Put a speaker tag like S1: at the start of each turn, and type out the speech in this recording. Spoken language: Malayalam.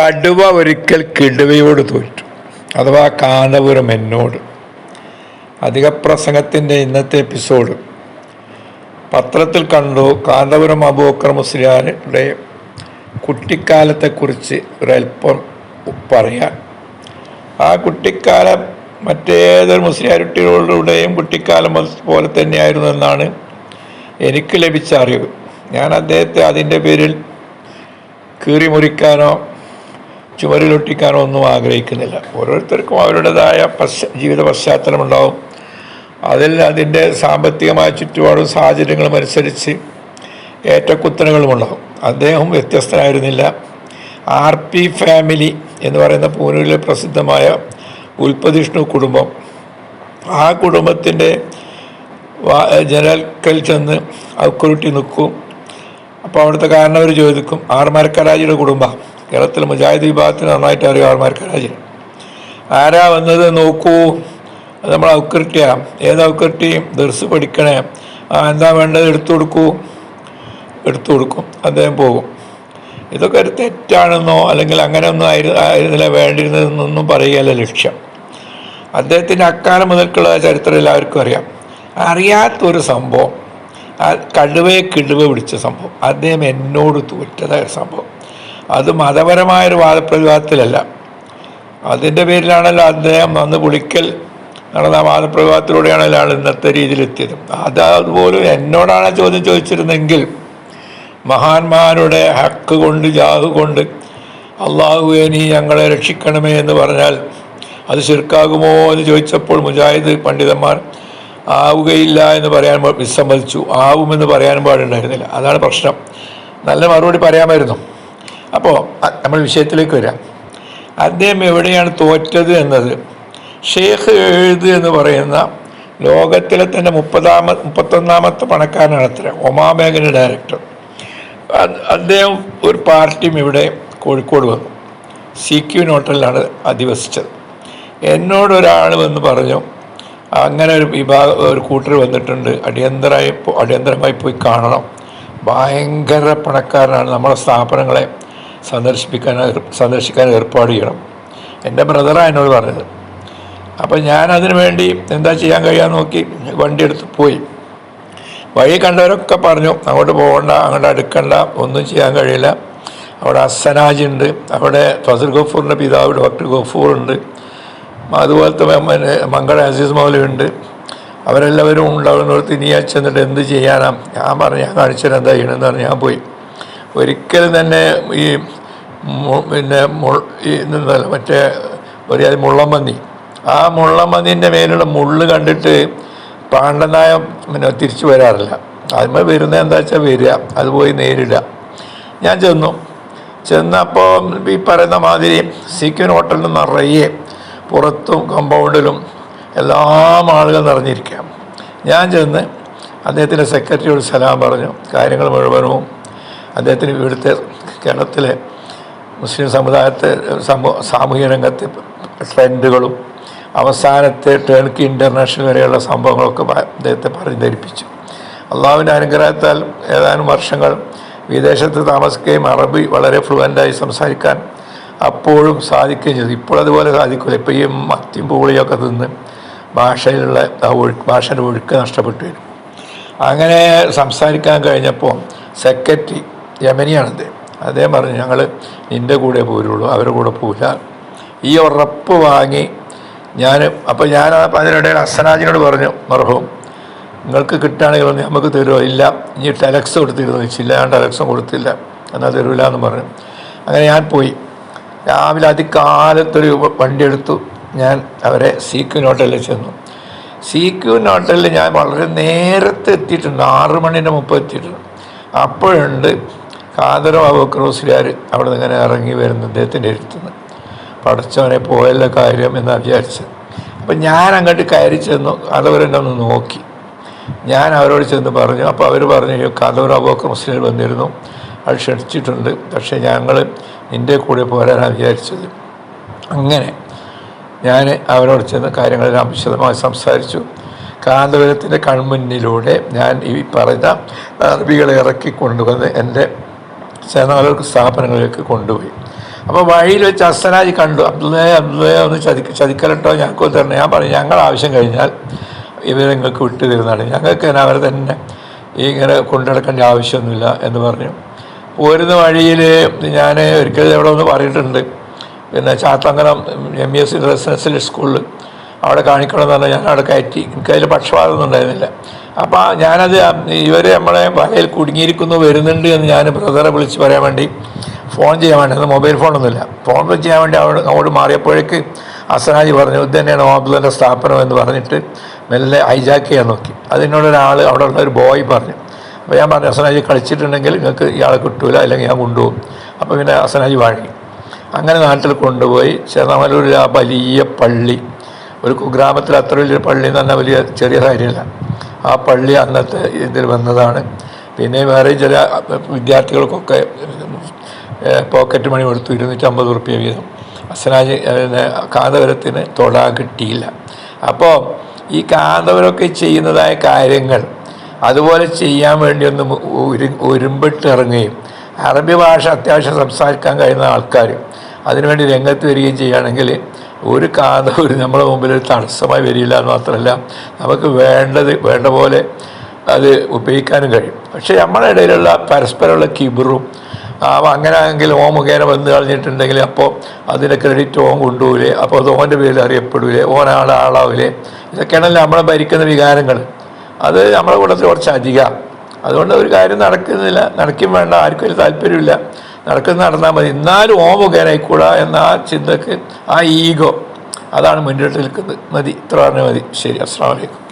S1: കടുവ ഒരിക്കൽ കിടുവയോട് തോറ്റു. അഥവാ കാന്തപുരം എന്നോട്. അധിക പ്രസംഗത്തിന്റെ ഇന്നത്തെ എപ്പിസോഡ്. പത്രത്തിൽ കണ്ടു കാന്തപുരം അബൂക്കർ മുസ്ലിയാരുടെ കുട്ടിക്കാലത്തെക്കുറിച്ച് ഒരൽപ്പം പറയാൻ. ആ കുട്ടിക്കാലം മറ്റേതൊരു മുസ്ലിയാരുട്ടികളുടെയും കുട്ടിക്കാലം പോലെ തന്നെയായിരുന്നു എന്നാണ് എനിക്ക് ലഭിച്ച അറിവ്. ഞാൻ അദ്ദേഹത്തെ അതിന്റെ പേരിൽ കീറി മുറിക്കാനോ ചുമരിലൊട്ടിക്കാനോ ഒന്നും ആഗ്രഹിക്കുന്നില്ല. ഓരോരുത്തർക്കും അവരുടേതായ പശ്ച ജീവിത പശ്ചാത്തലമുണ്ടാവും. അതിൽ അതിന്റെ സാമ്പത്തികമായ ചുറ്റുപാടും സാഹചര്യങ്ങളും അനുസരിച്ച് ഏറ്റക്കുത്തനുകളുമുണ്ടാകും അദ്ദേഹം വ്യത്യസ്തനായിരുന്നില്ല. ആർ പി ഫാമിലി എന്ന് പറയുന്ന പൂനൂരിലെ പ്രസിദ്ധമായ ഉൽപ്പതിഷ്ണു കുടുംബം. ആ കുടുംബത്തിന്റെ ജനൽക്കൽ ചെന്ന് അക്കുരുട്ടി നിൽക്കും. അപ്പോൾ അവിടുത്തെ കാരണവർ ചോദിക്കും ആർ മരക്കരാജിയുടെ കുടുംബം? കേരളത്തിൽ മുജാഹിദ് വിഭാഗത്തിന് നന്നായിട്ട് അറിയാം രാജ്യം ആരാ വന്നത് നോക്കൂ. അത് നമ്മൾ ഔക്കൃട്ടിയാ ഏത് ഔക്കൃട്ടി ദർസ് പഠിക്കണേ. ആ എന്താ വേണ്ടത് എടുത്തു കൊടുക്കൂ. എടുത്തു കൊടുക്കും. അദ്ദേഹം പോകും. ഇതൊക്കെ ഒരു തെറ്റാണെന്നോ അല്ലെങ്കിൽ അങ്ങനെ ഒന്നും ആയിരുന്നില്ല വേണ്ടിയിരുന്നതെന്നൊന്നും പറയുകയല്ല ലക്ഷ്യം. അദ്ദേഹത്തിന്റെ അക്കാലം മുതൽക്കുള്ള ചരിത്രം എല്ലാവർക്കും അറിയാം. അറിയാത്തൊരു സംഭവം കടുവയെ കിടുവ പിടിച്ച സംഭവം. അദ്ദേഹം എന്നോട് തോറ്റതായ സംഭവം. അത് മതപരമായൊരു വാദപ്രതിവാദത്തിലല്ല. അതിന്റെ പേരിലാണല്ലോ അദ്ദേഹം അന്ന് പുളിക്കൽ നടന്ന വാദപ്രവാഹത്തിലൂടെയാണല്ലോ ആൾ ഇന്നത്തെ രീതിയിലെത്തിയത്. അത് അതുപോലും എന്നോടാണ് ചോദ്യം ചോദിച്ചിരുന്നെങ്കിൽ മഹാന്മാരുടെ ഹക്ക് കൊണ്ട് ജാഹ് കൊണ്ട് അള്ളാഹുവെ നീ ഞങ്ങളെ രക്ഷിക്കണമേ എന്ന് പറഞ്ഞാൽ അത് ശിർക്കാകുമോ എന്ന് ചോദിച്ചപ്പോൾ മുജാഹിദ് പണ്ഡിതന്മാർ ആവുകയില്ല എന്ന് പറയാൻ വിസമ്മതിച്ചു. ആവുമെന്ന് പറയാൻ പാടുണ്ടായിരുന്നില്ല. അതാണ് പ്രശ്നം. നല്ല മറുപടി പറയാമായിരുന്നു. അപ്പോൾ നമ്മൾ വിഷയത്തിലേക്ക് വരാം. അദ്ദേഹം എവിടെയാണ് തോറ്റത് എന്നത്? ഷെയ്ഖ് എഴുത് എന്ന് പറയുന്ന ലോകത്തിലെ തന്നെ മുപ്പതാമ മുപ്പത്തൊന്നാമത്തെ പണക്കാരനാണ് അത്ര ഒമാമേഖല ഡയറക്ടർ. അദ്ദേഹം ഒരു പാർട്ടിയും ഇവിടെ കോഴിക്കോട് വന്നു. സി ക്യു ഹോട്ടലിലാണ് അധിവസിച്ചത്. എന്നോട് ഒരാൾ വന്ന് പറഞ്ഞു അങ്ങനെ ഒരു വിഭാഗം ഒരു കൂട്ടർ വന്നിട്ടുണ്ട് അടിയന്തരമായി അടിയന്തരമായി പോയി കാണണം. ഭയങ്കര പണക്കാരനാണ് നമ്മുടെ സ്ഥാപനങ്ങളെ സന്ദർശിപ്പിക്കാൻ സന്ദർശിക്കാൻ ഏർപ്പാട് ചെയ്യണം. എന്റെ ബ്രദറാണ് എന്നോട് പറഞ്ഞത്. അപ്പം ഞാൻ അതിനു വേണ്ടി എന്താ ചെയ്യാൻ കഴിയാന്ന് നോക്കി വണ്ടി എടുത്ത് പോയി. വഴി കണ്ടവരൊക്കെ പറഞ്ഞു അങ്ങോട്ട് പോകണ്ട അങ്ങോട്ട് അടുക്കണ്ട ഒന്നും ചെയ്യാൻ കഴിയില്ല. അവിടെ അസനാജ് ഉണ്ട് അവിടെ ഫസൽ ഗഫൂറിന്റെ പിതാവ് ഡോക്ടർ ഗഫൂർ ഉണ്ട്. അതുപോലത്തെ മംഗള അസീസ് മൗലയുണ്ട് അവരെല്ലാവരും ഉണ്ടാവുന്നവർ ഞാൻ ചെന്നിട്ട് എന്ത് ചെയ്യാനാ? ഞാൻ പറഞ്ഞു ഞാൻ കാണിച്ചത് എന്താ ചെയ്യണമെന്ന് പറഞ്ഞ് ഞാൻ പോയി. ഒരിക്കലും തന്നെ ഈ പിന്നെ ഈ മറ്റേ ഒരു മുള്ളമ്പന്നി ആ മുള്ളമ്പന്നിന്റെ മേലുള്ള മുള്ള് കണ്ടിട്ട് പാണ്ഡനായ പിന്നെ തിരിച്ചു വരാറില്ല. അതിന്മേൽ വരുന്നത് എന്താ വെച്ചാൽ വരിക. അത് പോയി നേരിടുക. ഞാൻ ചെന്നു. ചെന്നപ്പോൾ ഈ പറയുന്ന മാതിരി സീക്വൻ ഹോട്ടലിൽ നിറയെ പുറത്തും കമ്പൗണ്ടിലും എല്ലാം ആളുകൾ നിറഞ്ഞിരിക്കാം ഞാൻ ചെന്ന് അദ്ദേഹത്തിന്റെ സെക്രട്ടറിയോട് സലാം പറഞ്ഞു. കാര്യങ്ങൾ മുഴുവനും അദ്ദേഹത്തിന് ഇവിടുത്തെ കേരളത്തിലെ മുസ്ലിം സമുദായത്തെ സമൂഹ സാമൂഹ്യ രംഗത്തെ ട്രെൻഡുകളും അവസാനത്തെ ടേൺകി ഇന്റർനാഷണൽ വരെയുള്ള സംഭവങ്ങളൊക്കെ അദ്ദേഹത്തെ പറഞ്ഞു ധരിപ്പിച്ചു അള്ളാഹുവിന്റെ അനുഗ്രഹത്താൽ ഏതാനും വർഷങ്ങൾ വിദേശത്ത് താമസിക്കുകയും അറബി വളരെ ഫ്ലുവന്റായി സംസാരിക്കാൻ അപ്പോഴും സാധിക്കുകയും ചെയ്തു. ഇപ്പോൾ അതുപോലെ സാധിക്കില്ല ഇപ്പോൾ ഈ മത്തിയും പൂളിയൊക്കെ തിന്ന് ഭാഷയിലുള്ള ആ ഒഴുക്ക് ഭാഷയുടെ ഒഴുക്ക് നഷ്ടപ്പെട്ടു വരും. അങ്ങനെ സംസാരിക്കാൻ കഴിഞ്ഞപ്പോൾ സെക്രട്ടറി യമനിയാണ് അദ്ദേഹം അദ്ദേഹം പറഞ്ഞു ഞങ്ങൾ നിന്റെ കൂടെ പോരുള്ളൂ അവരുടെ കൂടെ പോവില്ല. ഈ ഉറപ്പ് വാങ്ങി ഞാൻ അപ്പോൾ ഞാൻ അതിനിടയിൽ അസനാജിനോട് പറഞ്ഞു മർഹവും നിങ്ങൾക്ക് കിട്ടുകയാണെങ്കിൽ പറഞ്ഞു നമുക്ക് തരുമോ ഇല്ല ഇനി ടെലക്സ് കൊടുത്തിരുന്നു ഇല്ല ഞാൻ ടെലക്സും കൊടുത്തില്ല എന്നാൽ തരൂല എന്ന് പറഞ്ഞു. അങ്ങനെ ഞാൻ പോയി. രാവിലെ അതികാലത്തൊരു വണ്ടി എടുത്തു ഞാൻ അവരെ സി ക്യു ഹോട്ടലിൽ ചെന്നു. സി ക്യു ഹോട്ടലിൽ ഞാൻ വളരെ നേരത്തെ എത്തിയിട്ടുണ്ട് ആറ് മണിന്റെ മുമ്പ് എത്തിയിട്ടുണ്ട്. അപ്പോഴുണ്ട് കാതരം ക്രൂസിലാർ അവിടെ നിന്ന് ഇങ്ങനെ ഇറങ്ങി വരുന്ന അദ്ദേഹത്തിന്റെ അടുത്തുനിന്ന് പഠിച്ചവനെ പോയല്ല കാര്യം എന്ന് വിചാരിച്ചത്. അപ്പം ഞാൻ അങ്ങോട്ട് കയറി ചെന്നു അതവരെന്നെ ഒന്ന് നോക്കി. ഞാൻ അവരോട് ചെന്ന് പറഞ്ഞു അപ്പോൾ അവർ പറഞ്ഞു കാതൂർ അബോക്കർ മുസ്ലിം വന്നിരുന്നു അത് ക്ഷണിച്ചിട്ടുണ്ട് പക്ഷേ ഞങ്ങൾ നിന്റെ കൂടെ പോരാനാണ് വിചാരിച്ചത്. അങ്ങനെ ഞാൻ അവരോട് ചെന്ന് കാര്യങ്ങളെല്ലാം വിശദമായി സംസാരിച്ചു. കാന്തപുരത്തിന്റെ കൺമുന്നിലൂടെ ഞാൻ ഈ പറഞ്ഞ അറബികളെ ഇറക്കി കൊണ്ടുവന്ന് എന്റെ സേനാകൾക്ക് സ്ഥാപനങ്ങളിലേക്ക് കൊണ്ടുപോയി. അപ്പോൾ വഴിയിൽ വെച്ച് അസ്സനാജി കണ്ടു. അബ്ദുല്ലേ അബ്ദുല്ലേ ഒന്ന് ചതി ചതിക്കലട്ടോ ഞങ്ങൾക്ക് തരണം. ഞാൻ പറഞ്ഞു ഞങ്ങൾ ആവശ്യം കഴിഞ്ഞാൽ ഇവരെ നിങ്ങൾക്ക് വിട്ടു തരുന്നതാണ്. ഞങ്ങൾക്ക് അവരെ തന്നെ ഇങ്ങനെ കൊണ്ടുനടക്കേണ്ട ആവശ്യമൊന്നുമില്ല എന്ന് പറഞ്ഞു. പോരുന്ന വഴിയിൽ ഞാൻ ഒരിക്കലും എവിടെ ഒന്ന് പറഞ്ഞിട്ടുണ്ട്. പിന്നെ ചാത്തങ്കലം എം എസ് റെസിഡൻഷ്യൽ സ്കൂളിൽ അവിടെ കാണിക്കണമെന്ന് പറഞ്ഞാൽ ഞാൻ അവിടെ കയറ്റി. എനിക്കതിൽ പക്ഷപാതമൊന്നും ഉണ്ടായിരുന്നില്ല. അപ്പോൾ ഞാനത് ഇവരെ നമ്മളെ വലയിൽ കുടുങ്ങിയിരിക്കുന്നു വരുന്നുണ്ട് എന്ന് ഞാൻ ബ്രദറെ വിളിച്ച് പറയാൻ വേണ്ടി ഫോൺ ചെയ്യാൻ വേണ്ടി അത് മൊബൈൽ ഫോണൊന്നുമില്ല ഫോൺ ചെയ്യാൻ വേണ്ടി അവിടെ അങ്ങോട്ട് മാറിയപ്പോഴേക്ക് അസനാജി പറഞ്ഞു ഇത് തന്നെയാണ് ഓബ്ലന്റെ സ്ഥാപനം എന്ന് പറഞ്ഞിട്ട് മെല്ലെ ഹൈജാക്ക് ചെയ്യാൻ നോക്കി. അതിനോടൊരാൾ അവിടെ ഉള്ള ഒരു ബോയ് പറഞ്ഞു. അപ്പോൾ ഞാൻ പറഞ്ഞു അസനാജി കളിച്ചിട്ടുണ്ടെങ്കിൽ നിങ്ങൾക്ക് ഇയാളെ കിട്ടൂല അല്ലെങ്കിൽ ഞാൻ കൊണ്ടുപോകും. അപ്പോൾ പിന്നെ അസനാജി വാഴി അങ്ങനെ നാട്ടിൽ കൊണ്ടുപോയി. ചേർന്നമലൂരിൽ ആ വലിയ പള്ളി. ഒരു കുഗ്രാമത്തിൽ അത്ര വലിയ പള്ളി എന്ന് പറഞ്ഞാൽ വലിയ ചെറിയ കാര്യമില്ല. ആ പള്ളി അന്നത്തെ ഇതിൽ വന്നതാണ്. പിന്നെ വേറെ ചില വിദ്യാർത്ഥികൾക്കൊക്കെ പോക്കറ്റ് മണി കൊടുത്തു ഇരുന്നൂറ്റമ്പത് റുപ്യ വീതം. അസനാജ് കാന്തപുരത്തിന് തൊടാൻ കിട്ടിയില്ല. അപ്പോൾ ഈ കാന്തപുരമൊക്കെ ചെയ്യുന്നതായ കാര്യങ്ങൾ അതുപോലെ ചെയ്യാൻ വേണ്ടി ഒന്ന് ഒരു ഒരുമ്പിട്ട് ഇറങ്ങുകയും അറബി ഭാഷ അത്യാവശ്യം സംസാരിക്കാൻ കഴിയുന്ന ആൾക്കാർ അതിനുവേണ്ടി രംഗത്ത് വരികയും ചെയ്യുകയാണെങ്കിൽ ഒരു കാന്തപുരം നമ്മുടെ മുമ്പിൽ ഒരു തടസ്സമായി വരില്ല എന്ന് മാത്രമല്ല നമുക്ക് വേണ്ടത് വേണ്ട പോലെ അത് ഉപയോഗിക്കാനും കഴിയും. പക്ഷേ നമ്മുടെ ഇടയിലുള്ള പരസ്പരമുള്ള കിബറും അങ്ങനെ ആണെങ്കിൽ ഓ മുഖേന വന്ന് കളഞ്ഞിട്ടുണ്ടെങ്കിൽ അപ്പോൾ അതിന്റെ ക്രെഡിറ്റ് ഓൻ കൊണ്ടുപോകില്ലേ അപ്പോൾ അത് ഓന്റെ പേരിൽ അറിയപ്പെടില്ലേ ഓൻ ആളെ ആളാവില്ലേ ഇതൊക്കെയാണല്ലോ നമ്മളെ ഭരിക്കുന്ന വികാരങ്ങൾ. അത് നമ്മുടെ കൂട്ടത്തിൽ കുറച്ച് അധികം. അതുകൊണ്ട് ഒരു കാര്യം നടക്കുന്നില്ല നടക്കും വേണ്ട ആർക്കും ഒരു താല്പര്യമില്ല നടക്കുന്ന നടന്നാൽ മതി. എന്നാലും ഓ മുഖേനായിക്കൂടാ എന്ന ആ ചിന്തക്ക് ആ ഈഗോ അതാണ് മുന്നിട്ട് നിൽക്കുന്നത്. മതി. ഇത്ര പറഞ്ഞാൽ മതി. ശരി. അസ്സാം വലൈക്കും